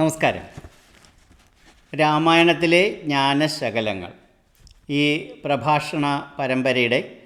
നമസ്കാരം. രാമായണത്തിലെ ജ്ഞാനശകലങ്ങൾ. ഈ പ്രഭാഷണ പരമ്പരയുടെ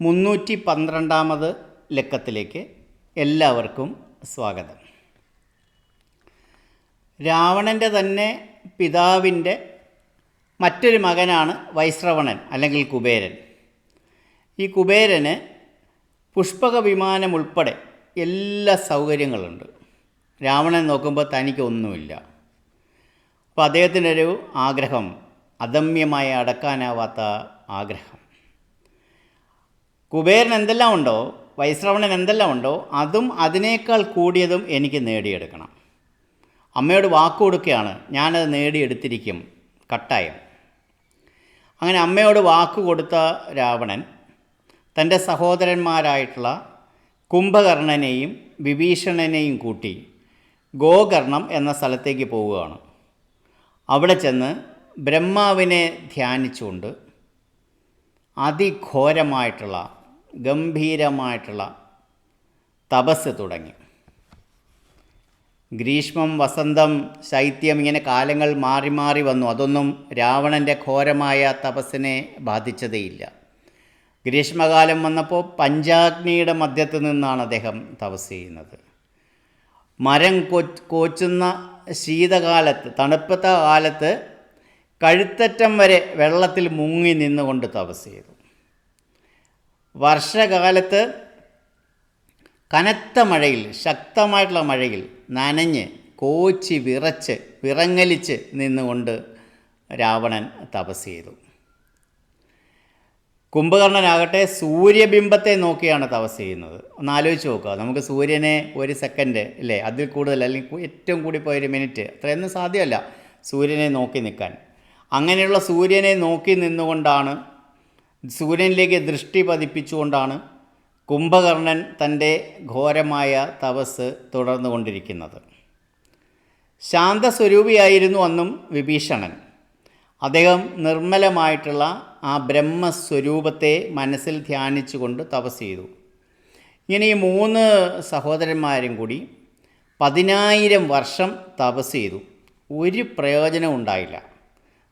മുന്നൂറ്റി പന്ത്രണ്ടാമത് ലക്കത്തിലേക്ക് എല്ലാവർക്കും സ്വാഗതം. രാവണന്റെ തന്നെ പിതാവിന്റെ മറ്റൊരു മകനാണ് വൈശ്രവണൻ അല്ലെങ്കിൽ കുബേരൻ. ഈ കുബേരന് പുഷ്പക വിമാനം ഉൾപ്പെടെ എല്ലാ സൗകര്യങ്ങളുണ്ട്. രാവണൻ നോക്കുമ്പോൾ തനിക്ക് ഒന്നുമില്ല. അപ്പോൾ അദ്ദേഹത്തിനൊരു ആഗ്രഹം അദമ്യമായി അടക്കാനാവാത്ത ആഗ്രഹം. കുബേരൻ എന്തെല്ലാം ഉണ്ടോ വൈശ്രവണൻ എന്തെല്ലാം ഉണ്ടോ അതും അതിനേക്കാൾ കൂടിയതും എനിക്ക് നേടിയെടുക്കണം. അമ്മയോട് വാക്ക് കൊടുക്കുകയാണ് ഞാനത് നേടിയെടുത്തിരിക്കും കട്ടായം. അങ്ങനെ അമ്മയോട് വാക്ക് കൊടുത്ത രാവണൻ തന്റെ സഹോദരന്മാരായിട്ടുള്ള കുംഭകർണനെയും വിഭീഷണനെയും കൂട്ടി ഗോകർണം എന്ന സ്ഥലത്തേക്ക് പോവുകയാണ്. അവിടെ ചെന്ന് ബ്രഹ്മാവിനെ ധ്യാനിച്ചുകൊണ്ട് അതിഘോരമായിട്ടുള്ള ഗംഭീരമായിട്ടുള്ള തപസ് തുടങ്ങി. ഗ്രീഷ്മം വസന്തം ശൈത്യം ഇങ്ങനെ കാലങ്ങൾ മാറി മാറി വന്നു. അതൊന്നും രാവണന്റെ ഘോരമായ തപസ്സിനെ ബാധിച്ചതേയില്ല. ഗ്രീഷ്മകാലം വന്നപ്പോൾ പഞ്ചാഗ്നിയുടെ മധ്യത്തിൽ നിന്നാണ് അദ്ദേഹം തപസ് ചെയ്യുന്നത്. മരം കോച്ചുന്ന ശീതകാലത്ത് തണുപ്പത്ത കാലത്ത് കഴുത്തറ്റം വരെ വെള്ളത്തിൽ മുങ്ങി നിന്നുകൊണ്ട് തപസ് ചെയ്തു. വർഷകാലത്ത് കനത്ത മഴയിൽ ശക്തമായിട്ടുള്ള മഴയിൽ നനഞ്ഞ് കോച്ചി വിറച്ച് വിറങ്ങലിച്ച് നിന്നുകൊണ്ട് രാവണൻ തപസ് ചെയ്തു. കുംഭകർണനാകട്ടെ സൂര്യബിംബത്തെ നോക്കിയാണ് തപസ് ചെയ്യുന്നത്. ഒന്ന് ആലോചിച്ച് നോക്കുക. നമുക്ക് സൂര്യനെ ഒരു സെക്കൻഡ് അല്ലേ അതിൽ കൂടുതൽ അല്ലെങ്കിൽ ഏറ്റവും കൂടി പോയ ഒരു മിനിറ്റ് അത്രയൊന്നും സാധ്യമല്ല സൂര്യനെ നോക്കി നിൽക്കാൻ. അങ്ങനെയുള്ള സൂര്യനെ നോക്കി നിന്നുകൊണ്ടാണ് സൂര്യനിലേക്ക് ദൃഷ്ടി പതിപ്പിച്ചുകൊണ്ടാണ് കുംഭകർണൻ തന്റെ ഘോരമായ തപസ് തുടർന്നുകൊണ്ടിരിക്കുന്നത്. ശാന്തസ്വരൂപിയായിരുന്നു അന്നും വിഭീഷണൻ. അദ്ദേഹം നിർമ്മലമായിട്ടുള്ള ആ ബ്രഹ്മസ്വരൂപത്തെ മനസ്സിൽ ധ്യാനിച്ചുകൊണ്ട് തപസ് ചെയ്തു. ഇങ്ങനെ ഈ മൂന്ന് സഹോദരന്മാരും കൂടി പതിനായിരം വർഷം തപസ് ചെയ്തു. ഒരു പ്രയോജനം ഉണ്ടായില്ല.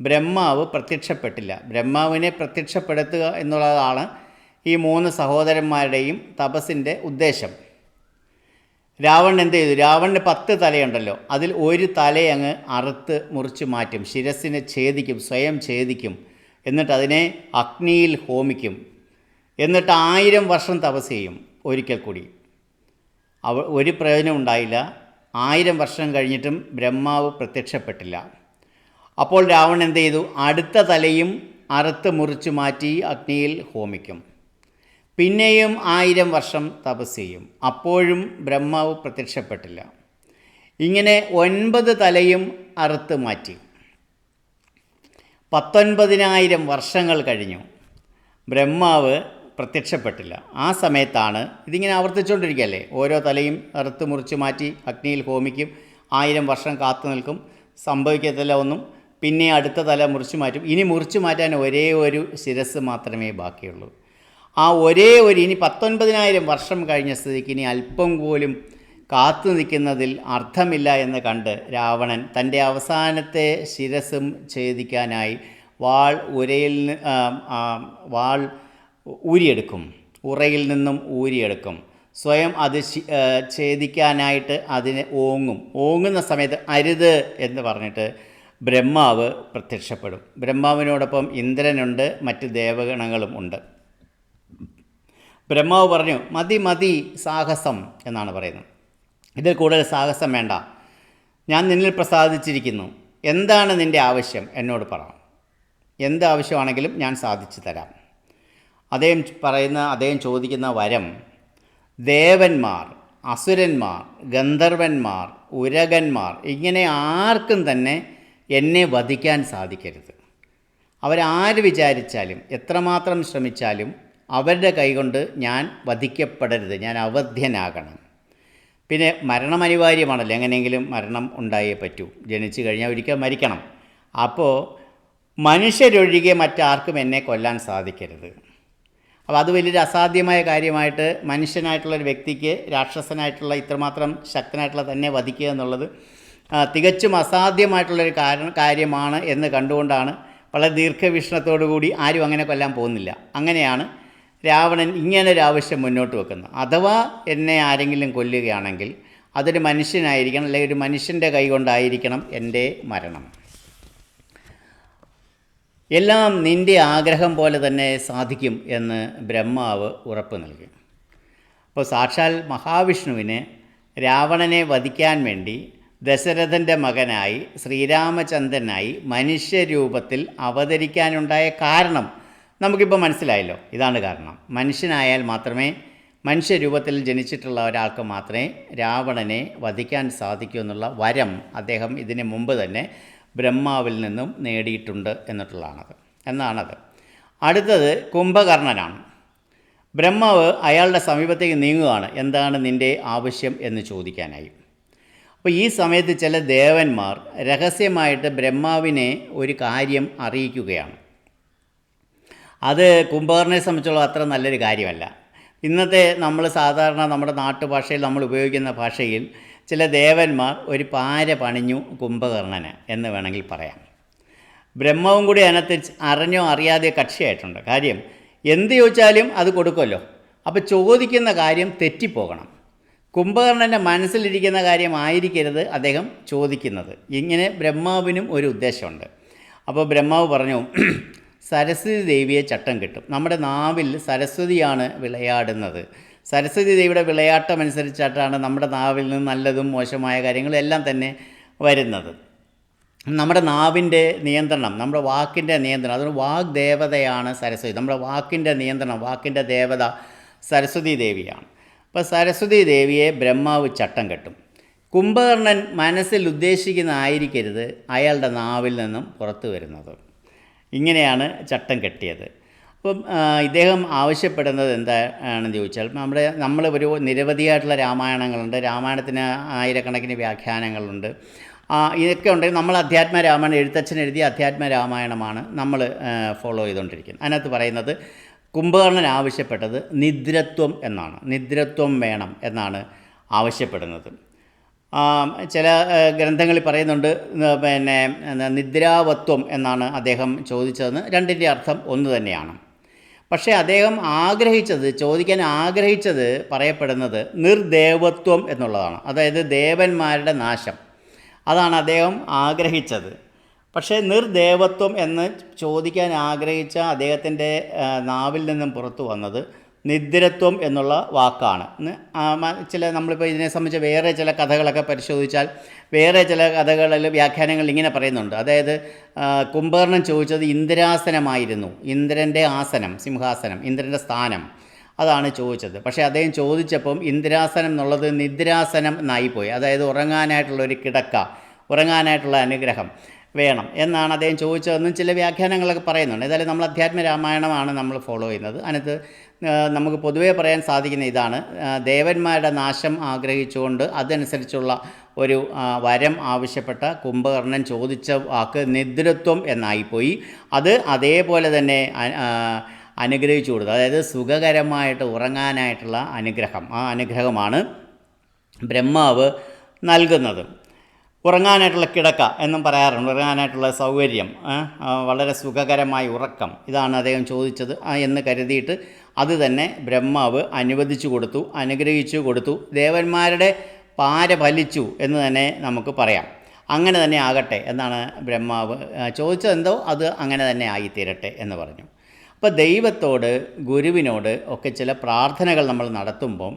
ബ്രഹ്മാവ് പ്രത്യക്ഷപ്പെട്ടില്ല. ബ്രഹ്മാവിനെ പ്രത്യക്ഷപ്പെടുത്തുക എന്നുള്ളതാണ് ഈ മൂന്ന് സഹോദരന്മാരുടെയും തപസ്സിന്റെ ഉദ്ദേശം. രാവണൻ എന്ത് ചെയ്തു? രാവണന് പത്ത് തലയുണ്ടല്ലോ. അതിൽ ഒരു തലയങ്ങ് അറുത്ത് മുറിച്ച് മാറ്റും. ശിരസിനെ ഛേദിക്കും സ്വയം ഛേദിക്കും. എന്നിട്ട് അതിനെ അഗ്നിയിൽ ഹോമിക്കും. എന്നിട്ട് ആയിരം വർഷം തപസ് ചെയ്യും ഒരിക്കൽ കൂടി. അവ ഒരു പ്രയോജനം ഉണ്ടായില്ല. ആയിരം വർഷം കഴിഞ്ഞിട്ടും ബ്രഹ്മാവ് പ്രത്യക്ഷപ്പെട്ടില്ല. അപ്പോൾ രാവണൻ എന്ത് ചെയ്തു? അടുത്ത തലയും അറുത്ത് മുറിച്ച് മാറ്റി അഗ്നിയിൽ ഹോമിക്കും. പിന്നെയും ആയിരം വർഷം തപസ് ചെയ്യും അപ്പോഴും ബ്രഹ്മാവ് പ്രത്യക്ഷപ്പെട്ടില്ല. ഇങ്ങനെ ഒൻപത് തലയും അറുത്ത് മാറ്റി. പത്തൊൻപതിനായിരം വർഷങ്ങൾ കഴിഞ്ഞു. ബ്രഹ്മാവ് പ്രത്യക്ഷപ്പെട്ടില്ല. ആ സമയത്താണ് ഇതിങ്ങനെ ആവർത്തിച്ചുകൊണ്ടിരിക്കുകയല്ലേ? ഓരോ തലയും അറുത്ത് മുറിച്ച് മാറ്റി അഗ്നിയിൽ ഹോമിക്കും ആയിരം വർഷം കാത്തു നിൽക്കും സംഭവിക്കത്തില്ല ഒന്നും. പിന്നെ അടുത്ത തല മുറിച്ച് മാറ്റും. ഇനി മുറിച്ച് മാറ്റാൻ ഒരേ ഒരു ശിരസ് മാത്രമേ ബാക്കിയുള്ളൂ. ആ ഒരേ ഒരു ഇനി പത്തൊൻപതിനായിരം വർഷം കഴിഞ്ഞ സ്ഥിതിക്ക് ഇനി അല്പം പോലും കാത്തു നിൽക്കുന്നതിൽ അർത്ഥമില്ല എന്ന് കണ്ട് രാവണൻ തന്റെ അവസാനത്തെ ശിരസും ഛേദിക്കാനായി വാൾ ഉരയിൽ വാൾ ഊരിയെടുക്കും. ഉറയിൽ നിന്നും ഊരിയെടുക്കും. സ്വയം അത് ഛേദിക്കാനായിട്ട് അതിനെ ഓങ്ങും. ഓങ്ങുന്ന സമയത്ത് അരുത് എന്ന് പറഞ്ഞിട്ട് ബ്രഹ്മാവ് പ്രത്യക്ഷപ്പെടും. ബ്രഹ്മാവിനോടൊപ്പം ഇന്ദ്രനുണ്ട് മറ്റ് ദേവഗണങ്ങളും ഉണ്ട്. ബ്രഹ്മാവ് പറഞ്ഞു മതി മതി സാഹസം എന്നാണ് പറയുന്നത്. ഇതിൽ കൂടുതൽ സാഹസം വേണ്ട. ഞാൻ നിന്നിൽ പ്രസാദിച്ചിരിക്കുന്നു. എന്താണ് നിന്റെ ആവശ്യം? എന്നോട് പറ. എന്ത് ആവശ്യമാണെങ്കിലും ഞാൻ സാധിച്ചു തരാം. അദ്ദേഹം പറയുന്ന അദ്ദേഹം ചോദിക്കുന്ന വരം ദേവന്മാർ അസുരന്മാർ ഗന്ധർവന്മാർ ഉരകന്മാർ ഇങ്ങനെ ആർക്കും തന്നെ എന്നെ വധിക്കാൻ സാധിക്കരുത്. അവരാര് വിചാരിച്ചാലും എത്രമാത്രം ശ്രമിച്ചാലും അവരുടെ കൈകൊണ്ട് ഞാൻ വധിക്കപ്പെടരുത് ഞാൻ അവധ്യനാകണം. പിന്നെ മരണം അനിവാര്യമാണല്ലോ എങ്ങനെയെങ്കിലും മരണം ഉണ്ടായേ പറ്റൂ. ജനിച്ചു കഴിഞ്ഞാൽ ഒരിക്കൽ മരിക്കണം. അപ്പോൾ മനുഷ്യരൊഴികെ മറ്റാർക്കും എന്നെ കൊല്ലാൻ സാധിക്കരുത്. അപ്പോൾ അത് വലിയൊരു അസാധ്യമായ കാര്യമായിട്ട് മനുഷ്യനായിട്ടുള്ളൊരു വ്യക്തിക്ക് രാക്ഷസനായിട്ടുള്ള ഇത്രമാത്രം ശക്തനായിട്ടുള്ള തന്നെ വധിക്കുക എന്നുള്ളത് തികച്ചും അസാധ്യമായിട്ടുള്ളൊരു കാരണം കാര്യമാണ് എന്ന് കണ്ടുകൊണ്ടാണ് വളരെ ദീർഘവീക്ഷണത്തോടു കൂടി ആരും അങ്ങനെ കൊല്ലാൻ പോകുന്നില്ല. അങ്ങനെയാണ് രാവണൻ ഇങ്ങനെ ഒരു ആവശ്യം മുന്നോട്ട് വെക്കുന്നു. അഥവാ എന്നെ ആരെങ്കിലും കൊല്ലുകയാണെങ്കിൽ അതൊരു മനുഷ്യനായിരിക്കണം അല്ലെങ്കിൽ ഒരു മനുഷ്യന്റെ കൈ കൊണ്ടായിരിക്കണം എന്റെ മരണം. എല്ലാം നിന്റെ ആഗ്രഹം പോലെ തന്നെ സാധിക്കും എന്ന് ബ്രഹ്മാവ് ഉറപ്പ് നൽകി. അപ്പോൾ സാക്ഷാൽ മഹാവിഷ്ണുവിന് രാവണനെ വധിക്കാൻ വേണ്ടി ദശരഥന്റെ മകനായി ശ്രീരാമചന്ദ്രനായി മനുഷ്യരൂപത്തിൽ അവതരിക്കാനുണ്ടായ കാരണം നമുക്കിപ്പോൾ മനസ്സിലായല്ലോ. ഇതാണ് കാരണം. മനുഷ്യനായാൽ മാത്രമേ മനുഷ്യരൂപത്തിൽ ജനിച്ചിട്ടുള്ള ഒരാൾക്ക് മാത്രമേ രാവണനെ വധിക്കാൻ സാധിക്കൂ എന്നുള്ള വരം അദ്ദേഹം ഇതിന് മുമ്പ് തന്നെ ബ്രഹ്മാവിൽ നിന്നും നേടിയിട്ടുണ്ട് എന്നിട്ടുള്ളതാണത്. എന്നാണത്. അടുത്തത് കുംഭകർണനാണ്. ബ്രഹ്മാവ് അയാളുടെ സമീപത്തേക്ക് നീങ്ങുകയാണ്. എന്താണ് നിന്റെ ആവശ്യം എന്ന് ചോദിക്കാനായി. അപ്പോൾ ഈ സമയത്ത് ചില ദേവന്മാർ രഹസ്യമായിട്ട് ബ്രഹ്മാവിനെ ഒരു കാര്യം അറിയിക്കുകയാണ്. അത് കുംഭകർണയെ സംബന്ധിച്ചുള്ള അത്ര നല്ലൊരു കാര്യമല്ല. ഇന്നത്തെ നമ്മൾ സാധാരണ നമ്മുടെ നാട്ടുഭാഷയിൽ നമ്മൾ ഉപയോഗിക്കുന്ന ഭാഷയിൽ ചില ദേവന്മാർ ഒരു പാര പണിഞ്ഞു കുംഭകർണന് എന്ന് വേണമെങ്കിൽ പറയാം. ബ്രഹ്മവും കൂടി അതിനകത്ത് അറിഞ്ഞോ അറിയാതെ കക്ഷിയായിട്ടുണ്ട്. കാര്യം എന്ത് ചോദിച്ചാലും അത് കൊടുക്കുമല്ലോ. അപ്പോൾ ചോദിക്കുന്ന കാര്യം തെറ്റിപ്പോകണം. കുംഭകർണന്റെ മനസ്സിലിരിക്കുന്ന കാര്യമായിരിക്കരുത് അദ്ദേഹം ചോദിക്കുന്നത്. ഇങ്ങനെ ബ്രഹ്മാവിനും ഒരു ഉദ്ദേശമുണ്ട്. അപ്പോൾ ബ്രഹ്മാവ് പറഞ്ഞു സരസ്വതി ദേവിയെ ചട്ടം കിട്ടും. നമ്മുടെ നാവിൽ സരസ്വതിയാണ് വിളയാടുന്നത്. സരസ്വതി ദേവിയുടെ വിളയാട്ടം അനുസരിച്ചിട്ടാണ് നമ്മുടെ നാവിൽ നിന്ന് നല്ലതും മോശമായ കാര്യങ്ങളും എല്ലാം തന്നെ വരുന്നത്. നമ്മുടെ നാവിന്റെ നിയന്ത്രണം നമ്മുടെ വാക്കിന്റെ നിയന്ത്രണം അതൊരു വാഗ് ദേവതയാണ് സരസ്വതി. നമ്മുടെ വാക്കിന്റെ നിയന്ത്രണം വാക്കിന്റെ ദേവത സരസ്വതി ദേവിയാണ്. അപ്പോൾ സരസ്വതി ദേവിയെ ബ്രഹ്മാവ് ചട്ടം കെട്ടും. കുംഭകർണൻ മനസ്സിൽ ഉദ്ദേശിക്കുന്നതായിരിക്കരുത് അയാളുടെ നാവിൽ നിന്നും പുറത്തു വരുന്നത്. ഇങ്ങനെയാണ് ചട്ടം കെട്ടിയത്. അപ്പം ഇദ്ദേഹം ആവശ്യപ്പെടുന്നത് എന്താണെന്ന് ചോദിച്ചാൽ നമ്മുടെ നമ്മൾ ഒരു നിരവധിയായിട്ടുള്ള രാമായണങ്ങളുണ്ട്. രാമായണത്തിന് ആയിരക്കണക്കിന് വ്യാഖ്യാനങ്ങളുണ്ട്. ഇതൊക്കെ ഉണ്ടെങ്കിൽ നമ്മൾ അധ്യാത്മ രാമായണം എഴുത്തച്ഛൻ എഴുതിയ അധ്യാത്മ രാമായണമാണ് നമ്മൾ ഫോളോ ചെയ്തുകൊണ്ടിരിക്കുന്നത്. അതിനകത്ത് പറയുന്നത് കുംഭകർണൻ ആവശ്യപ്പെട്ടത് നിദ്രത്വം എന്നാണ്. നിദ്രത്വം വേണം എന്നാണ് ആവശ്യപ്പെടുന്നത്. ചില ഗ്രന്ഥങ്ങളിൽ പറയുന്നുണ്ട് പിന്നെ നിദ്രാവത്വം എന്നാണ് അദ്ദേഹം ചോദിച്ചതെന്ന്. രണ്ടിന്റെ അർത്ഥം ഒന്ന് തന്നെയാണ്. പക്ഷേ അദ്ദേഹം ആഗ്രഹിച്ചത് ചോദിക്കാൻ ആഗ്രഹിച്ചത് പറയപ്പെടുന്നത് നിർദേവത്വം എന്നുള്ളതാണ്. അതായത് ദേവന്മാരുടെ നാശം. അതാണ് അദ്ദേഹം ആഗ്രഹിച്ചത്. പക്ഷേ നിർദേവത്വം എന്ന് ചോദിക്കാൻ ആഗ്രഹിച്ച അദ്ദേഹത്തിന്റെ നാവിൽ നിന്നും പുറത്തു വന്നത് നിദ്രത്വം എന്നുള്ള വാക്കാണ്. ചില നമ്മളിപ്പോൾ ഇതിനെ സംബന്ധിച്ച് വേറെ ചില കഥകളൊക്കെ പരിശോധിച്ചാൽ വേറെ ചില കഥകളിൽ വ്യാഖ്യാനങ്ങൾ ഇങ്ങനെ പറയുന്നുണ്ട്. അതായത് കുംഭകർണൻ ചോദിച്ചത് ഇന്ദ്രാസനമായിരുന്നു. ഇന്ദ്രന്റെ ആസനം സിംഹാസനം ഇന്ദ്രന്റെ സ്ഥാനം അതാണ് ചോദിച്ചത്. പക്ഷേ അദ്ദേഹം ചോദിച്ചപ്പം ഇന്ദ്രാസനം എന്നുള്ളത് നിദ്രാസനം എന്നായിപ്പോയി അതായത് ഉറങ്ങാനായിട്ടുള്ള ഒരു കിടക്ക ഉറങ്ങാനായിട്ടുള്ള അനുഗ്രഹം വേണം എന്നാണ് അദ്ദേഹം ചോദിച്ചതെന്നും ചില വ്യാഖ്യാനങ്ങളൊക്കെ പറയുന്നുണ്ട്. ഏതായാലും നമ്മൾ അധ്യാത്മ രാമായണമാണ് നമ്മൾ ഫോളോ ചെയ്യുന്നത്. അതിനകത്ത് നമുക്ക് പൊതുവേ പറയാൻ സാധിക്കുന്ന ഇതാണ്. ദേവന്മാരുടെ നാശം ആഗ്രഹിച്ചുകൊണ്ട് അതനുസരിച്ചുള്ള ഒരു വരം ആവശ്യപ്പെട്ട കുംഭകർണൻ ചോദിച്ച വാക്ക് നിദ്രത്വം എന്നായിപ്പോയി. അത് അതേപോലെ തന്നെ അനുഗ്രഹിച്ചു കൊടുത്തു. അതായത് സുഖകരമായിട്ട് ഉറങ്ങാനായിട്ടുള്ള അനുഗ്രഹം. ആ അനുഗ്രഹമാണ് ബ്രഹ്മാവ് നൽകുന്നത്. ഉറങ്ങാനായിട്ടുള്ള കിടക്ക എന്നും പറയാറുണ്ട്. ഉറങ്ങാനായിട്ടുള്ള സൗകര്യം വളരെ സുഖകരമായ ഉറക്കം ഇതാണ് അദ്ദേഹം ചോദിച്ചത് എന്ന് കരുതിയിട്ട് അത് തന്നെ ബ്രഹ്മാവ് അനുവദിച്ചു കൊടുത്തു അനുഗ്രഹിച്ചു കൊടുത്തു. ദേവന്മാരുടെ പാര ഫലിച്ചു എന്ന് തന്നെ നമുക്ക് പറയാം. അങ്ങനെ തന്നെ ആകട്ടെ എന്നാണ് ബ്രഹ്മാവ് ചോദിച്ചതെന്തോ അത് അങ്ങനെ തന്നെ ആയിത്തീരട്ടെ എന്ന് പറഞ്ഞു. അപ്പോൾ ദൈവത്തോട് ഗുരുവിനോട് ഒക്കെ ചില പ്രാർത്ഥനകൾ നമ്മൾ നടത്തുമ്പം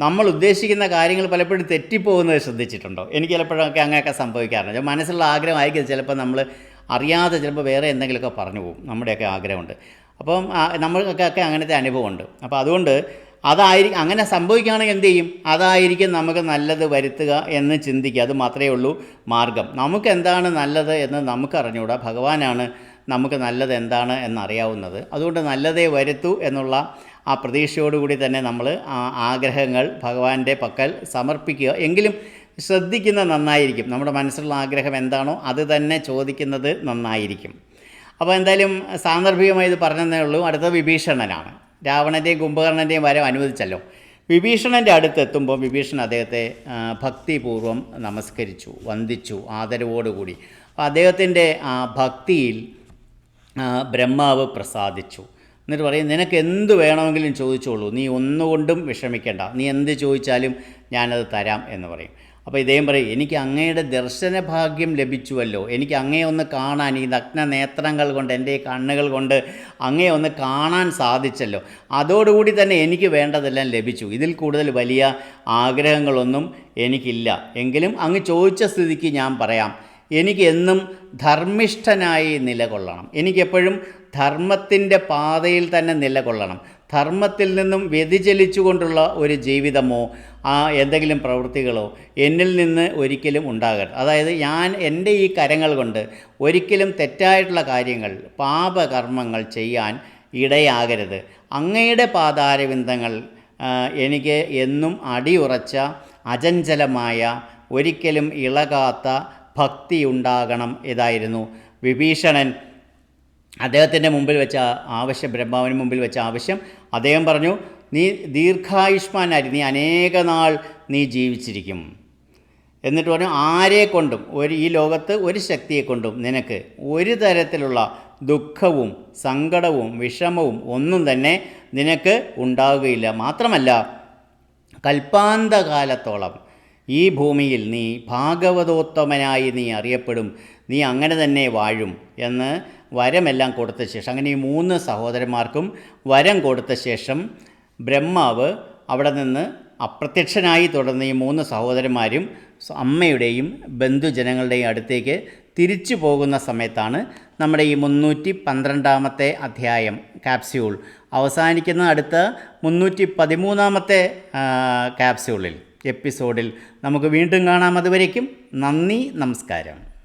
നമ്മൾ ഉദ്ദേശിക്കുന്ന കാര്യങ്ങൾ പലപ്പോഴും തെറ്റിപ്പോകുന്നത് ശ്രദ്ധിച്ചിട്ടുണ്ടോ? എനിക്ക് ചിലപ്പോഴൊക്കെ അങ്ങനെയൊക്കെ സംഭവിക്കാറുണ്ട്. മനസ്സിലുള്ള ആഗ്രഹമായിരിക്കും ചിലപ്പോൾ നമ്മൾ അറിയാതെ ചിലപ്പോൾ വേറെ എന്തെങ്കിലുമൊക്കെ പറഞ്ഞു പോകും. നമ്മുടെയൊക്കെ ആഗ്രഹമുണ്ട്. അപ്പം നമ്മൾക്കൊക്കെ നമ്മൾക്കൊക്കെ അങ്ങനത്തെ അനുഭവമുണ്ട്. അപ്പോൾ അതുകൊണ്ട് അതായിരിക്കും അങ്ങനെ സംഭവിക്കുകയാണെങ്കിൽ എന്ത് ചെയ്യും? അതായിരിക്കും നമുക്ക് നല്ലത് വരുത്തുക എന്ന് ചിന്തിക്കുക. അത് മാത്രമേ ഉള്ളൂ മാർഗം. നമുക്ക് എന്താണ് നല്ലത് എന്ന് നമുക്ക് അറിഞ്ഞുകൂടാ. ഭഗവാനാണ് നമുക്ക് നല്ലത് എന്താണ് എന്നറിയാവുന്നത്. അതുകൊണ്ട് നല്ലതേ വരുത്തൂ എന്നുള്ള ആ പ്രതീക്ഷയോടുകൂടി തന്നെ നമ്മൾ ആ ആഗ്രഹങ്ങൾ ഭഗവാന്റെ പക്കൽ സമർപ്പിക്കുക. എങ്കിലും ശ്രദ്ധിക്കുന്നത് നന്നായിരിക്കും. നമ്മുടെ മനസ്സിലുള്ള ആഗ്രഹം എന്താണോ അത് തന്നെ ചോദിക്കുന്നത് നന്നായിരിക്കും. അപ്പോൾ എന്തായാലും സാന്ദർഭികമായി ഇത് പറഞ്ഞതേ ഉള്ളൂ. അടുത്ത വിഭീഷണനാണ്. രാവണന്റെയും കുംഭകർണന്റെയും വരം അനുവദിച്ചല്ലോ. വിഭീഷണന്റെ അടുത്തെത്തുമ്പോൾ വിഭീഷണൻ അദ്ദേഹത്തെ ഭക്തിപൂർവം നമസ്കരിച്ചു വന്ദിച്ചു ആദരവോടുകൂടി. അപ്പോൾ അദ്ദേഹത്തിന്റെ ഭക്തിയിൽ ബ്രഹ്മാവ് പ്രസാദിച്ചു. എന്നിട്ട് പറയും നിനക്ക് എന്ത് വേണമെങ്കിലും ചോദിച്ചോളൂ. നീ ഒന്നുകൊണ്ടും വിഷമിക്കേണ്ട. നീ എന്ത് ചോദിച്ചാലും ഞാനത് തരാം എന്ന് പറയും. അപ്പോൾ ഇദ്ദേഹം പറയും എനിക്ക് അങ്ങയുടെ ദർശന ഭാഗ്യം ലഭിച്ചുവല്ലോ. എനിക്ക് അങ്ങയെ ഒന്ന് കാണാൻ ഈ നഗ്ന നേത്രങ്ങൾ കൊണ്ട് എന്റെ ഈ കണ്ണുകൾ കൊണ്ട് അങ്ങയെ ഒന്ന് കാണാൻ സാധിച്ചല്ലോ. അതോടുകൂടി തന്നെ എനിക്ക് വേണ്ടതെല്ലാം ലഭിച്ചു. ഇതിൽ കൂടുതൽ വലിയ ആഗ്രഹങ്ങളൊന്നും എനിക്കില്ല. എങ്കിലും അങ്ങ് ചോദിച്ച സ്ഥിതിക്ക് ഞാൻ പറയാം. എനിക്ക് എന്നും ധർമ്മിഷ്ഠനായി നിലകൊള്ളണം. എനിക്കെപ്പോഴും ധർമ്മത്തിന്റെ പാതയിൽ തന്നെ നിലകൊള്ളണം. ധർമ്മത്തിൽ നിന്നും വ്യതിചലിച്ചുകൊണ്ടുള്ള ഒരു ജീവിതമോ ആ എന്തെങ്കിലും പ്രവൃത്തികളോ എന്നിൽ നിന്ന് ഒരിക്കലും ഉണ്ടാകരുത്. അതായത് ഞാൻ എന്റെ ഈ കരങ്ങൾ കൊണ്ട് ഒരിക്കലും തെറ്റായിട്ടുള്ള കാര്യങ്ങൾ പാപകർമ്മങ്ങൾ ചെയ്യാൻ ഇടയാകരുത്. അങ്ങയുടെ പാതാരവിന്ദങ്ങൾ എനിക്ക് എന്നും അടിയുറച്ച അചഞ്ചലമായ ഒരിക്കലും ഇളകാത്ത ഭക്തി ഉണ്ടാകണം ഇതായിരുന്നു വിഭീഷണൻ അദ്ദേഹത്തിന്റെ മുമ്പിൽ വെച്ച ആവശ്യം ബ്രഹ്മാവിന് മുമ്പിൽ വെച്ച ആവശ്യം അദ്ദേഹം പറഞ്ഞു നീ ദീർഘായുഷ്മാനായി നീ അനേക നാൾ നീ ജീവിച്ചിരിക്കും. എന്നിട്ട് പറഞ്ഞു ആരെ കൊണ്ടും ഒരു ഈ ലോകത്ത് ഒരു ശക്തിയെ കൊണ്ടും നിനക്ക് ഒരു തരത്തിലുള്ള ദുഃഖവും സങ്കടവും വിഷമവും ഒന്നും തന്നെ നിനക്ക് ഉണ്ടാവുകയില്ല. മാത്രമല്ല കൽപ്പാന്തകാലത്തോളം ഈ ഭൂമിയിൽ നീ ഭാഗവതോത്തമനായി നീ അറിയപ്പെടും. നീ അങ്ങനെ തന്നെ വാഴും എന്ന് വരമെല്ലാം കൊടുത്ത ശേഷം അങ്ങനെ ഈ മൂന്ന് സഹോദരന്മാർക്കും വരം കൊടുത്ത ശേഷം ബ്രഹ്മാവ് അവിടെ നിന്ന് അപ്രത്യക്ഷനായി തുടർന്ന് ഈ മൂന്ന് സഹോദരന്മാരും അമ്മയുടെയും ബന്ധുജനങ്ങളുടെയും അടുത്തേക്ക് തിരിച്ചു പോകുന്ന സമയത്താണ് നമ്മുടെ ഈ മുന്നൂറ്റി പന്ത്രണ്ടാമത്തെ അധ്യായം കാപ്സ്യൂൾ അവസാനിക്കുന്ന അടുത്ത മുന്നൂറ്റി പതിമൂന്നാമത്തെ കാപ്സ്യൂളിൽ എപ്പിസോഡിൽ നമുക്ക് വീണ്ടും കാണാം. അതുവരേക്കും നന്ദി നമസ്കാരം.